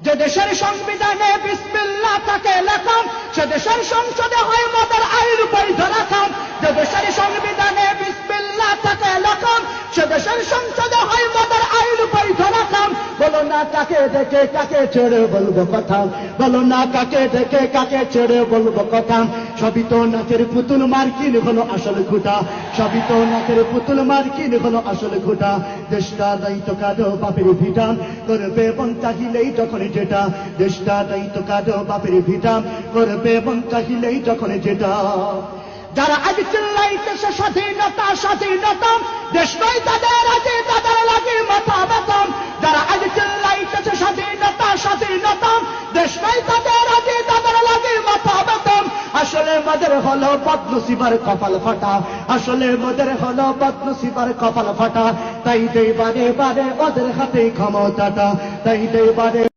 যে দেশের সংবিধানে বিসমিল্লাহ তাকে লেখাম সে দেশের সংসদে হয় মদের আইন বৈধ রাখাম যে দেশের সংবিধানে বিসমিল্লাহ তাকে লেখাম সে দেশের সংসদে না কাকে দেখে কাকে ছেড়ে বলব কথা? বলো না কাকে দেখে কাকে ছেড়ে বলব কথা? সবই তো নাচের পুতুল মার্কিন হলো আসল খুঁটা। সবই তো নাচের পুতুল মার্কিন হলো আসল খুঁটা। দেশটা দায়িত্ব কাজো বাপের ভিটা। করবে এবং চাহিলেই যখন যেটা। দেশটা দায়িত্ব কাজো বাপের ভিটা। করবে এবং চাহিলেই যখন যেটা। যারা আজ চিল্লাইতেছে স্বাধীনতা স্বাধীনতা। দেশ নয় তাদের মদের হলো পদ্মশিবার কপাল ফাটা। আসলে মোদের হলো পদ্মশিবার কপাল ফাটা। তাই দেবারে বারে ওদের হাতে ক্ষমতাটা। তাই দেই বারে